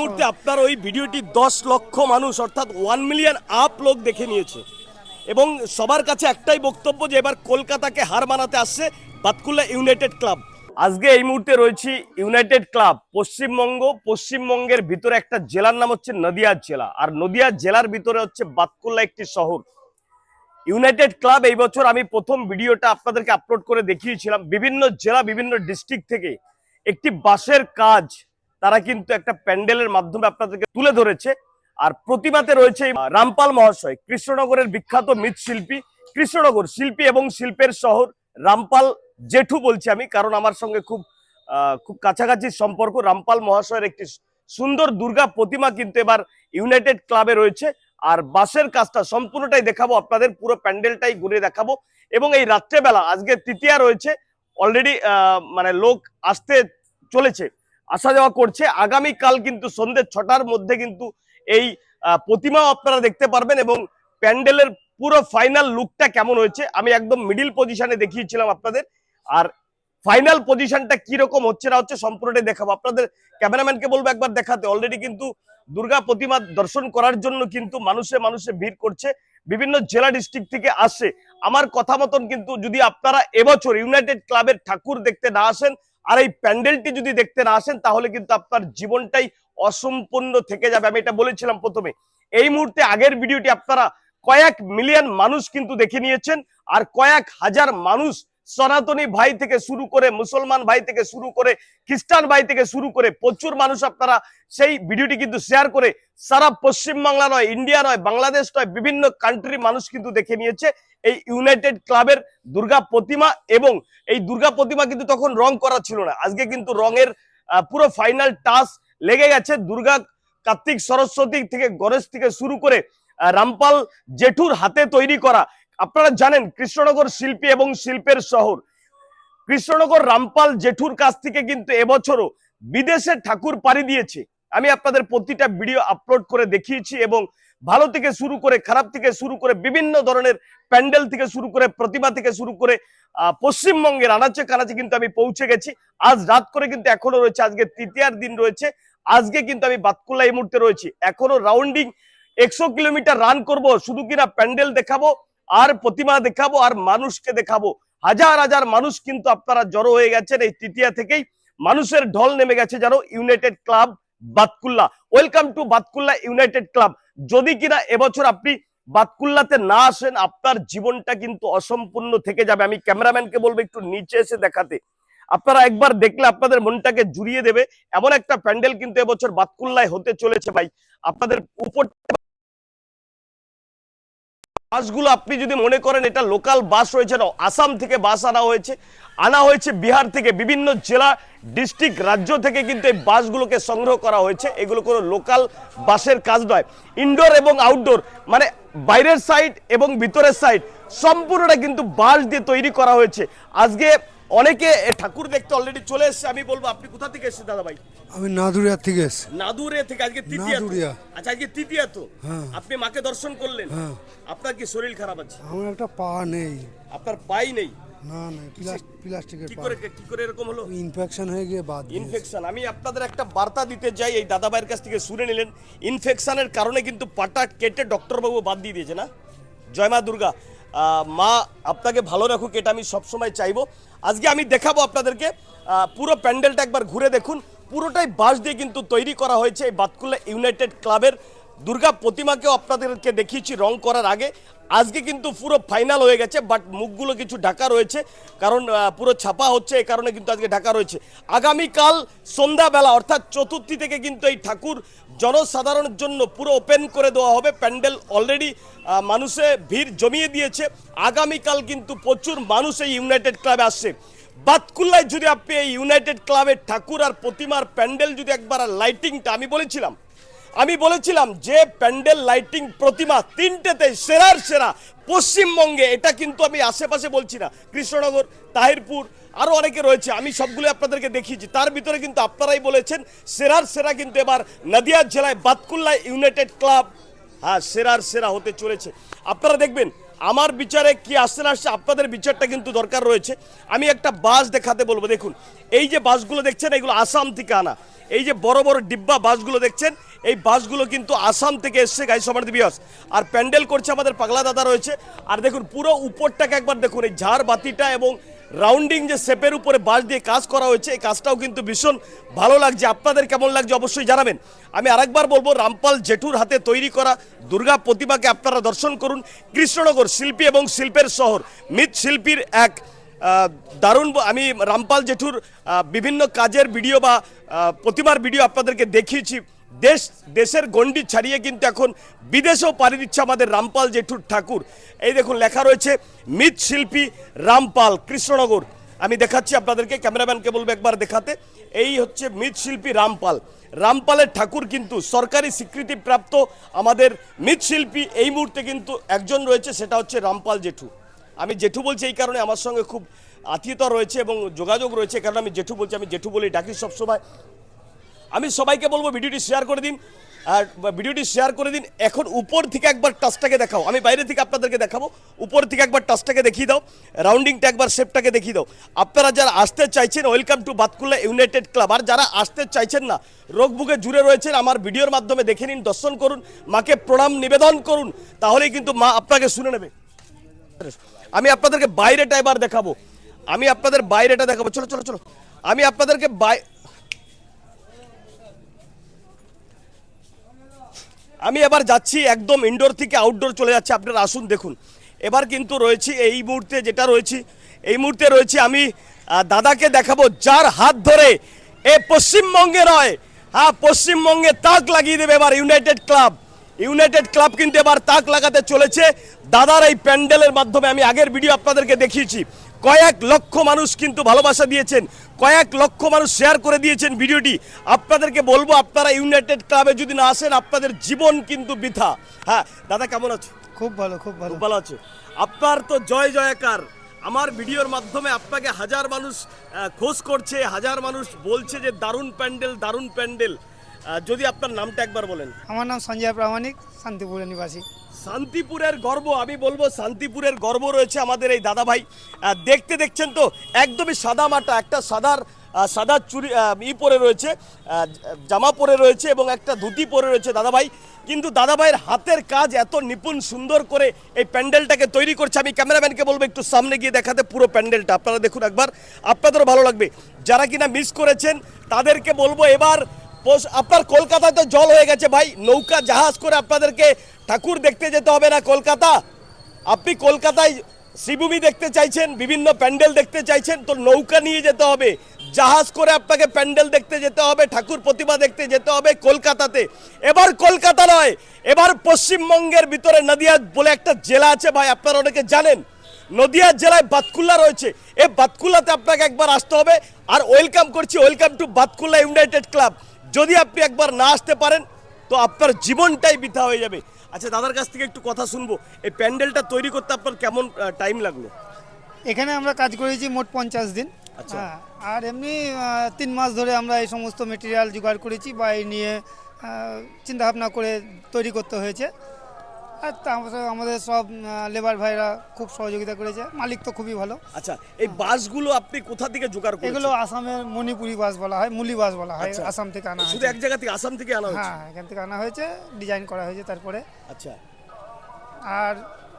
মুহূর্তে আপনার ওই ভিডিওটি দশ লক্ষ মানুষ, অর্থাৎ ওয়ান মিলিয়ন আপ লোক দেখে নিয়েছে। এবং সবার কাছে একটাই বক্তব্য যে এবার কলকাতাকে হার মানাতে আসছে বাতকুল্লা ইউনাইটেড ক্লাব। আজকে এই মুহূর্তে রয়েছি ইউনাইটেড ক্লাব, পশ্চিমবঙ্গ। পশ্চিমবঙ্গের ভিতরে একটা জেলার নাম হচ্ছে নদিয়া জেলা। আর নদিয়া জেলার ভিতরে হচ্ছে বাতকুল্লা একটি শহর। ইউনাইটেড ক্লাব এই বছর আমি প্রথম ভিডিওটা আপনাদেরকে আপলোড করে দেখিয়েছিলাম। বিভিন্ন জেলা, বিভিন্ন ডিস্ট্রিক্ট থেকে একটি বাসের কাজ তারা কিন্তু একটা প্যান্ডেলের মাধ্যমে আপনাদেরকে তুলে ধরেছে। আর প্রতিবাতে রয়েছে রামপাল মহাশয়, কৃষ্ণনগরের বিখ্যাত মৃৎশিল্পী, কৃষ্ণনগর শিল্পী এবং শিল্পের শহর রামপাল জেঠু বলছি আমি, কারণ আমার সঙ্গে খুব খুব কাছাকাছি সম্পর্ক। রামপাল মহাশয়ের একটি সুন্দর দুর্গা প্রতিমা কিন্তু এবার ইউনাইটেড ক্লাবে রয়েছে। আর বাসের কাজটা সম্পূর্ণটাই দেখাবো, আপনাদের পুরো প্যান্ডেলটাই ঘুরে দেখাবো। এবং এই রাত্রেবেলা, আজকে তৃতীয়া রয়েছে, অলরেডি মানে লোক আসতে চলেছে। আসা যাওয়া করছে। আগামীকাল কিন্তু সন্ধ্যে ছটার মধ্যে কিন্তু এই প্রতিমাও আপনারা দেখতে পারবেন এবং প্যান্ডেলের পুরো ফাইনাল লুকটা কেমন হয়েছে, আমি একদম মিডিল পজিশনে দেখিয়েছিলাম আপনাদের। আর ফাইনাল পজিশনটা কীরকম হচ্ছে না হচ্ছে সম্পূর্ণটাই দেখাবো। আপনাদের ক্যামেরাম্যানকে বলব একবার দেখাতে। অলরেডি কিন্তু দুর্গা প্রতিমা দর্শন করার জন্য কিন্তু মানুষে মানুষে ভিড় করছে, বিভিন্ন জেলা ডিস্ট্রিক্ট থেকে আসে। আমার কথা মতন কিন্তু যদি আপনারা এবছর ইউনাইটেড ক্লাবের ঠাকুর দেখতে না আসেন আর এই প্যান্ডেলটি যদি দেখতে না আসেন, তাহলে কিন্তু আপনার জীবনটাই অসম্পূর্ণ থেকে যাবে। আমি এটা বলেছিলাম প্রথমে। এই মুহূর্তে আগের ভিডিওটি আপনারা কয়েক মিলিয়ন মানুষ কিন্তু দেখে নিয়েছেন, আর কয়েক হাজার মানুষ সনাতনী ভাই থেকে শুরু করে মুসলমান ভাই থেকে শুরু করে খ্রিস্টান ভাই থেকে শুরু করে প্রচুর মানুষ আপনারা সেই ভিডিওটি কিন্তু শেয়ার করে সারা পশ্চিমবাংলা নয় ইন্ডিয়া নয় বাংলাদেশ নয়, বিভিন্ন কান্ট্রির মানুষ কিন্তু দেখে নিয়েছে এই ইউনাইটেড ক্লাবের দুর্গা প্রতিমা এবং এই দুর্গা প্রতিমা কিন্তু তখন রং করা ছিল না। আজকে কিন্তু রঙের পুরো ফাইনাল টাচ লেগে গেছে। দুর্গা কার্তিক সরস্বতী থেকে গণেশ থেকে শুরু করে রামপাল জেঠুর হাতে তৈরি করা আপনারা জানেন কৃষ্ণনগর শিল্পী এবং শিল্পের শহর। কৃষ্ণনগর রামপাল জেঠুর কাছ থেকে কিন্তু এবছরও বিদেশে ঠাকুর পাড়ি দিয়েছে। আমি আপনাদের প্রতিটা ভিডিও আপলোড করে দেখিয়েছি এবং ভালো থেকে শুরু করে খারাপ থেকে শুরু করে বিভিন্ন ধরনের প্যান্ডেল থেকে শুরু করে প্রতিমা থেকে শুরু করে পশ্চিমবঙ্গের আনাচে কানাচে কিন্তু আমি পৌঁছে গেছি। আজ রাত করে কিন্তু এখনও রয়েছে, আজকে তৃতীয়ার দিন রয়েছে। আজকে কিন্তু আমি বাতকুল্লা এই মুহূর্তে রয়েছি। এখনও রাউন্ডিং একশো কিলোমিটার রান করব, শুধু কিনা প্যান্ডেল দেখাবো আর প্রতিমা দেখাবো, আর মানুষকে দেখাবো। হাজার হাজার মানুষ কিন্তু আপনারা জড়ো হয়ে গেছেন এই তৃতীয়া থেকেই। মানুষের ঢল নেমে গেছে যেন united club Batkulla. Welcome to Batkulla united club যদি কিনা এবছর আপনি বাতকুল্লাতে না আসেন, আপনার জীবনটা কিন্তু অসম্পূর্ণ থেকে যাবে। আমি ক্যামেরাম্যানকে বলব একটু নিচে এসে দেখাতে। আপনারা একবার দেখলে আপনাদের মনটাকে জুড়িয়ে দেবে। এমন একটা প্যান্ডেল কিন্তু এবছর বাতকুল্লায় হতে চলেছে ভাই। আপনাদের উপর বাসগুলো আপনি যদি মনে করেন এটা লোকাল বাস রয়েছে না আসাম থেকে বাস আনা হয়েছে আনা হয়েছে বিহার থেকে বিভিন্ন জেলা ডিস্ট্রিক্ট রাজ্য থেকে কিন্তু এই বাসগুলোকে সংগ্রহ করা হয়েছে। এগুলো কোনো লোকাল বাসের কাজ নয়। ইনডোর এবং আউটডোর মানে বাইরের সাইড এবং ভিতরের সাইড সম্পূর্ণটা কিন্তু বাস দিয়ে তৈরি করা হয়েছে। আজকে অনেকে ঠাকুর দেখতে অলরেডি চলে এসেছে আমি বলব আপনি কোথা থেকে এসেছেন দাদা ভাই আমি নাদুরিয়া থেকে এসেছি। নাদুরে থেকে আজকে তৃতীয়া নাদুরিয়া। আচ্ছা আজকে তৃতীয়া তো। হ্যাঁ। আপনি মাকে দর্শন করলেন। হ্যাঁ। আপনার কি শরীর খারাপ আছে? আমার একটা পা নেই। আপনার পাই নেই? না না প্লাস- প্লাস্টিকের কি করে কি করে এরকম হলো? ইনফেকশন হয়ে গিয়ে বাদ। ইনফেকশন আমি আপনাদের একটা বার্তা দিতে যাই এই দাদা ভাইয়ের কাছ থেকে শুনে নিলেন। ইনফেকশনের কারণে কিন্তু পাটা কেটে ডক্টরবাবু বাদ দিয়ে দিয়েছে না? জয় মা দুর্গা। মা, আপনাকে ভালো রাখুক, এটা আমি সবসময় চাইব। আজকে আমি দেখাবো আপনাদেরকে পুরো প্যান্ডেলটা একবার ঘুরে দেখুন। পুরোটাই বাঁশ দিয়ে কিন্তু তৈরি করা হয়েছে এই বাতকুল্লা ইউনাইটেড ক্লাবের দুর্গা প্রতিমাকেও আপনাদেরকে দেখিয়েছি, রং করার আগে। আজকে কিন্তু পুরো ফাইনাল হয়ে গেছে বাট মুখগুলো কিছু ঢাকা রয়েছে, কারণ পুরো ছাপা হচ্ছে এ কারণে কিন্তু আজকে ঢাকা রয়েছে। আগামীকাল সন্ধ্যাবেলা, অর্থাৎ চতুর্থী থেকে কিন্তু এই ঠাকুর জনসাধারণের জন্য পুরো ওপেন করে দেওয়া হবে। প্যান্ডেল অলরেডি মানুষে ভিড় জমিয়ে দিয়েছে। আগামীকাল কিন্তু প্রচুর মানুষ এই ইউনাইটেড ক্লাবে আসছে। বাতকুল্লায় যদি আপনি এই ইউনাইটেড ক্লাবের ঠাকুর আর প্রতিমার প্যান্ডেল যদি একবার লাইটিংটা আমি বলেছিলাম আমি বলেছিলাম যে প্যান্ডেল লাইটিং প্রতিমা তিনটেতে সেরার সেরা। পশ্চিমবঙ্গে এটা কিন্তু আমি আশেপাশে বলছি না। কৃষ্ণনগর, তাহিরপুর আরও অনেকে রয়েছে। আমি সবগুলো আপনাদেরকে দেখিয়েছি তার ভিতরে কিন্তু আপনারাই বলেছেন, সেরার সেরা কিন্তু এবার নদিয়া জেলায় বাতকুল্লা ইউনাইটেড ক্লাব। হ্যাঁ সেরার সেরা হতে চলেছে। আপনারা দেখবেন আমার বিচারে কি আসছে না আসছে, আপনাদের বিচারটা কিন্তু দরকার রয়েছে। আমি একটা বাস দেখাতে বলব, দেখুন। এই যে বাসগুলো দেখছেন, এগুলো আসাম থেকে আনা। এই যে বড় বড় ডিব্বা বাসগুলো দেখছেন, এই বাসগুলো কিন্তু আসাম থেকে এসছে গাই সমার্থী বিয়াস আর প্যান্ডেল করছে আমাদের পাগলা দাদা রয়েছে। আর দেখুন, পুরো উপরটাকে একবার দেখুন, এই ঝাড় বাতিটা এবং রাউন্ডিং যে শেপের উপরে বাঁশ দিয়ে কাজ করা হয়েছে, এই কাজটাও কিন্তু ভীষণ ভালো লাগছে। আপনাদের কেমন লাগছে অবশ্যই জানাবেন। আমি আরেকবার বলব, রামপাল জেঠুর হাতে তৈরি করা দুর্গা প্রতিমাকে আপনারা দর্শন করুন। কৃষ্ণনগর শিল্পী এবং শিল্পের শহর মৃৎশিল্পীর এক দারুণ আমি রামপাল জেঠুর বিভিন্ন কাজের ভিডিও বা প্রতিমার ভিডিও আপনাদেরকে দেখিয়েছি। দেশ, দেশের গণ্ডি ছাড়িয়ে কিন্তু এখন বিদেশেও পাড়ি দিচ্ছে আমাদের রামপাল জেঠুর ঠাকুর। এই দেখুন, লেখা রয়েছে মৃৎশিল্পী রামপাল, কৃষ্ণনগর। আমি দেখাচ্ছি আপনাদেরকে, ক্যামেরাম্যানকে বলব একবার দেখাতে। এই হচ্ছে মৃৎশিল্পী রামপাল। রামপালের ঠাকুর কিন্তু সরকারি স্বীকৃতিপ্রাপ্ত আমাদের মৃৎশিল্পী এই মুহূর্তে কিন্তু একজন রয়েছে, সেটা হচ্ছে রামপাল জেঠু। আমি জেঠু বলছি এই কারণে আমার সঙ্গে খুব আত্মীয়তা রয়েছে এবং যোগাযোগ রয়েছে, কারণ আমি জেঠু বলছি, আমি জেঠু বলি ডাকি সবসময়। আমি সবাইকে বলব ভিডিওটি শেয়ার করে দিন। আর ভিডিওটি শেয়ার করে দিন। এখন উপর থেকে একবার টাচটাকে দেখাও। আমি বাইরে থেকে আপনাদেরকে দেখাবো। উপর থেকে একবার টাচটাকে দেখিয়ে দাও। রাউন্ডিংটা একবার শেপটাকে দেখিয়ে দাও। আপনারা যারা আসতে চাইছেন welcome to Batkulla united club আর যারা আসতে চাইছেন না, রোগ বুকে জুড়ে রয়েছেন, আমার ভিডিওর মাধ্যমে দেখে নিন, দর্শন করুন, মাকে প্রণাম, নিবেদন করুন। তাহলেই কিন্তু মা আপনাকে শুনে নেবে। আমি আপনাদেরকে বাইরেটা এবার দেখাবো। আমি আপনাদের বাইরেটা দেখাবো। চলো চলো চলো। আমি আপনাদেরকে বাই আমি এবার যাচ্ছি একদম ইনডোর থেকে আউটডোর চলে যাচ্ছে, আপনারা আসুন দেখুন। এবার কিন্তু রয়েছি এই মুহূর্তে যেটা রয়েছি, এই মুহূর্তে রয়েছি আমি দাদাকে দেখাবো, যার হাত ধরে, এ পশ্চিমবঙ্গে নয় হ্যাঁ পশ্চিমবঙ্গে তাক লাগিয়ে দেবে এবার ইউনাইটেড ক্লাব ইউনাইটেড ক্লাব কিন্তু এবার তাক লাগাতে চলেছে। দাদার এই প্যান্ডেলের মাধ্যমে আমি আগের ভিডিও আপনাদেরকে দেখিয়েছি। কয়েক লক্ষ মানুষ কিন্তু ভালোবাসা দিয়েছেন। কয়েক লক্ষ মানুষ শেয়ার করে দিয়েছেন ভিডিওটি আপনাদেরকে বলব আপনারা ইউনাইটেড ক্লাবে যদি না আসেন আপনাদের জীবন কিন্তু বৃথা। হ্যাঁ দাদা কেমন আছো? খুব ভালো খুব ভালো। ভালো আছো? আপনার তো জয় জয়কার। আমার ভিডিওর মাধ্যমে আপনাকে হাজার মানুষ খোঁজ করছে হাজার মানুষ বলছে যে দারুণ প্যান্ডেল দারুণ প্যান্ডেল। যদি আপনার নামটা একবার বলেন। আমার নাম সঞ্জয় প্রামাণিক শান্তিপুরের নিবাসী। শান্তিপুরের গর্ব আমি বলব শান্তিপুরের গর্ব রয়েছে আমাদের এই দাদা ভাই দেখতে দেখছেন তো একদমই সাদা মাটা একটা সাদার সাদা চুরি ই পরে রয়েছে জামা পরে রয়েছে এবং একটা ধুতি পরে রয়েছে দাদা ভাই কিন্তু দাদা ভাইয়ের হাতের কাজ এত নিপুণ সুন্দর করে এই প্যান্ডেলটাকে তৈরি করছে। আমি ক্যামেরাম্যানকে বলব একটু সামনে গিয়ে দেখাতে পুরো প্যান্ডেলটা আপনারা দেখুন একবার। আপনাদেরও ভালো লাগবে। যারা কিনা মিস করেছেন তাদেরকে বলব এবার আপনার কলকাতায় তো জল হয়ে গেছে ভাই। নৌকা, জাহাজ করে আপনাদেরকে ঠাকুর দেখতে যেতে হবে না কলকাতা। আপনি কলকাতায় শ্রীভূমি দেখতে চাইছেন, বিভিন্ন প্যান্ডেল দেখতে চাইছেন, তো নৌকা নিয়ে যেতে হবে। জাহাজ করে আপনাকে প্যান্ডেল দেখতে যেতে হবে, ঠাকুর প্রতিমা দেখতে যেতে হবে কলকাতাতে। এবার কলকাতা নয়, এবার পশ্চিমবঙ্গের ভিতরে নদিয়া বলে একটা জেলা আছে ভাই, আপনারা অনেকে জানেন। নদিয়া জেলায় বাতকুল্লা রয়েছে। এ বাতকুল্লাতে আপনাকে একবার আসতে হবে। আর ওয়েলকাম করছি, welcome to Batkulla united club. যদি আপনি একবার না আসতে পারেন তো আপনার জীবনটাই বৃথা হয়ে যাবে। আচ্ছা দাদার কাছ থেকে একটু কথা শুনব। এই প্যান্ডেলটা তৈরি করতে আপনার কেমন টাইম লাগল? এখানে আমরা কাজ করেছি মোট পঞ্চাশ দিন। আচ্ছা। হ্যাঁ আর এমনি তিন মাস ধরে আমরা এই সমস্ত মেটেরিয়াল জোগাড় করেছি বা এই নিয়ে চিন্তাভাবনা করে তৈরি করতে হয়েছে। আর তারপরে আমাদের সব লেবার ভাইরা খুব সহযোগিতা করেছে। মালিক তো খুবই ভালো। আচ্ছা এই বাসগুলো আপনি কোথা থেকে জোগাড় করেছেন? এগুলো আসামের মণিপুরি বাস বলা হয় মুলি বাস বলা হয় আচ্ছা। আসাম থেকে আনা শুধু এক জায়গা থেকে আসাম থেকে আনা হয়েছে হ্যাঁ এখান থেকে আনা হয়েছে ডিজাইন করা হয়েছে তারপরে। আচ্ছা। আর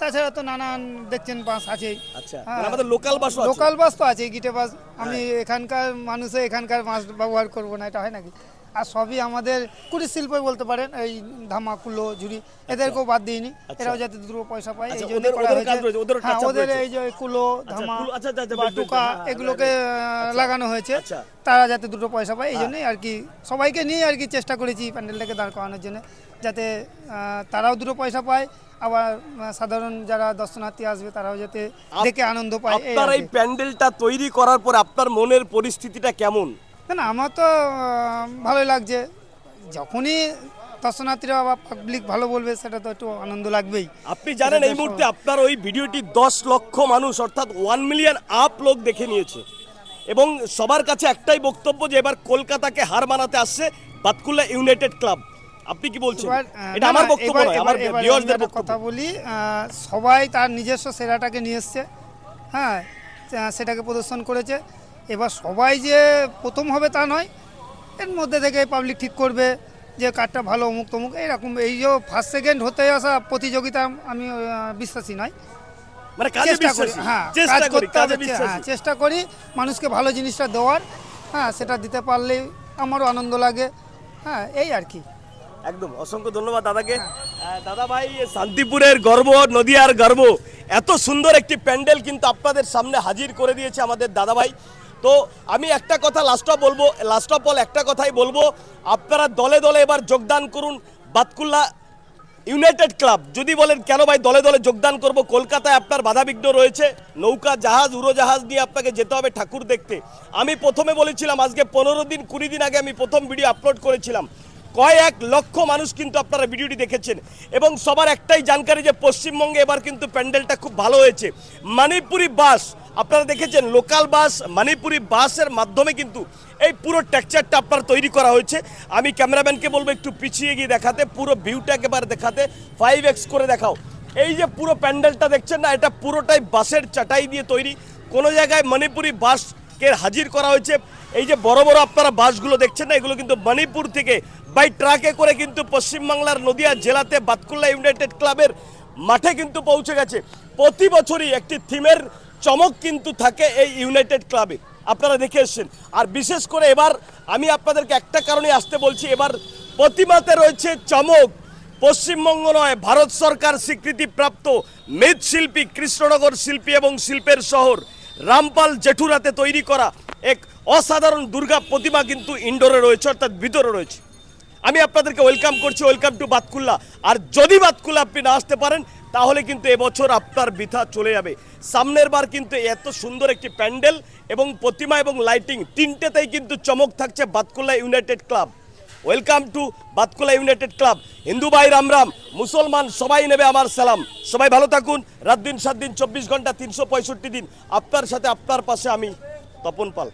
তাছাড়া তো নানান দেখছেন বাস আছেই। আচ্ছা হ্যাঁ। মানে আমাদের লোকাল আছে। লোকাল বাস তো আছে গিটে বাস। আমি হ্যাঁ। এখানকার মানুষে এখানকার মাছ ব্যবহার করব না এটা হয় নাকি? আর সবই আমাদের কুটির শিল্পই বলতে পারেন এই ধামা কুলো ঝুড়ি এদেরকেও বাদ দিইনি। আচ্ছা। এরাও যাতে দুটো পয়সা পায় আচ্ছা, এই জন্য করা হয়েছে। হ্যাঁ ওদের এই যে কুলো ধামা আচ্ছা, আচ্ছা, আচ্ছা, বা টুকা এগুলোকে লাগানো হয়েছে। আচ্ছা। তারা যাতে দুটো পয়সা পায় এই জন্যই আর কি সবাইকে নিয়ে আর কি চেষ্টা করেছি প্যান্ডেলটাকে দাঁড় করানোর জন্য যাতে তারাও দুটো পয়সা পায় আবার সাধারণ যারা দর্শনার্থী আসবে তারাও যাতে দেখে আনন্দ পায় আপনার এই প্যান্ডেলটা তৈরি করার পর আপনার মনের পরিস্থিতিটা কেমন? না আমার তো ভালোই লাগছে। যখনই দর্শনার্থীরা বা পাবলিক ভালো বলবে সেটা তো একটু আনন্দ লাগবেই। আপনি জানেন এই মুহূর্তে আপনার ওই ভিডিওটি দশ লক্ষ মানুষ অর্থাৎ ওয়ান মিলিয়ন আপ লোক দেখে নিয়েছে। এবং সবার কাছে একটাই বক্তব্য যে এবার কলকাতাকে হার মানাতে আসছে বাতকুল্লা ইউনাইটেড ক্লাব। আপনি কি বলছেন? এটা আমার বক্তব্য নয় আমার বক্তব্য। কথা বলি সবাই তার নিজস্ব সেরাটাকে নিয়ে এসছে। হ্যাঁ সেটাকে প্রদর্শন করেছে। এবার সবাই যে প্রথম হবে তা নয় এর মধ্যে থেকে পাবলিক ঠিক করবে যে কারটা ভালো অমুক তমুক এইরকম এই যে ফার্স্ট সেকেন্ড হতে আসা প্রতিযোগিতা আমি বিশ্বাসী নয়। মানে চেষ্টা করি হ্যাঁ চেষ্টা কাজ করি করতে হবে, হ্যাঁ চেষ্টা করি মানুষকে ভালো জিনিসটা দেওয়ার হ্যাঁ সেটা দিতে পারলেই আমারও আনন্দ লাগে হ্যাঁ এই আর কি। একদম অসংখ্য ধন্যবাদ দাদাকে। আহ, দাদা ভাই শান্তিপুরের গর্ব নদিয়ার গর্ব এত সুন্দর একটি প্যান্ডেল কিন্তু আপনাদের সামনে হাজির করে দিয়েছে আমাদের দাদা ভাই তো আমি একটা কথা লাস্ট অফ বলব লাস্ট অফ অল একটা কথাই বলব। আপনারা দলে দলে এবার যোগদান করুন বাতকুল্লা ইউনাইটেড ক্লাব। যদি বলেন, কেন ভাই দলে দলে যোগদান করব? কলকাতায় আপনার বাধাবিঘ্ন রয়েছে। নৌকা, জাহাজ, উড়োজাহাজ নিয়ে আপনাকে যেতে হবে ঠাকুর দেখতে। আমি প্রথমে বলেছিলাম, আজকে পনেরো দিন, কুড়ি দিন আগে আমি প্রথম ভিডিও আপলোড করেছিলাম। কয়েক লক্ষ মানুষ কিন্তু আপনারা ভিডিওটি দেখেছেন। এবং সবার একটাই জানকারি যে পশ্চিমবঙ্গে এবার কিন্তু প্যান্ডেলটা খুব ভালো হয়েছে। মণিপুরি বাস, আপনারা দেখেছেন, লোকাল বাস মণিপুরি বাসের মাধ্যমে কিন্তু এই পুরো টেক্সচারটা আপনার তৈরি করা হয়েছে। আমি ক্যামেরাম্যানকে বলব একটু পিছিয়ে গিয়ে দেখাতে, পুরো ভিউটা একেবারে দেখাতে ফাইভ এক্স করে দেখাও। এই যে পুরো প্যান্ডেলটা দেখছেন না, এটা পুরোটাই বাসের চাটাই দিয়ে তৈরি। কোনো জায়গায় মণিপুরি বাসকে হাজির করা হয়েছে। এই যে বড় বড় আপনারা বাসগুলো দেখছেন না, এগুলো কিন্তু মণিপুর থেকে বাই ট্রাকে করে কিন্তু পশ্চিমবাংলার নদিয়া জেলাতে বাতকুল্লা ইউনাইটেড ক্লাবের মাঠে কিন্তু পৌঁছে গেছে। প্রতি বছরই একটি থিমের চমক কিন্তু থাকে এই ইউনাইটেড ক্লাবে আপনারা দেখে এসছেন। আর বিশেষ করে এবার আমি আপনাদেরকে একটা কারণে আসতে বলছি, এবার প্রতিমাতে রয়েছে চমক। পশ্চিমবঙ্গ নয়, ভারত সরকার স্বীকৃতিপ্রাপ্ত মৃৎশিল্পী কৃষ্ণনগর শিল্পী এবং শিল্পের শহর রামপাল জেঠুরাতে তৈরি করা এক অসাধারণ দুর্গা প্রতিমা কিন্তু ইনডোরে রয়েছে, অর্থাৎ ভিতরে রয়েছে। আমি আপনাদেরকে ওয়েলকাম করছি ওয়েলকাম টু বাতকুল্লা। আর যদি বাতকুল্লা আপনি না আসতে পারেন, তাহলে কিন্তু এবছর আপনার বৃথা চলে যাবে। সামনের বার কিন্তু এত সুন্দর একটি প্যান্ডেল এবং প্রতিমা এবং লাইটিং তিনটেতেই কিন্তু চমক থাকছে Batkulla united club. Welcome to Batkulla united club. Hindu ভাই, রাম রাম, মুসলমান, সবাই নেবে আমার সালাম। সবাই ভালো থাকুন। রাত দিন, সাত দিন, চব্বিশ ঘণ্টা, তিনশো পঁয়ষট্টি দিন। আপনার সাথে, আপনার পাশে আমি তপন পাল।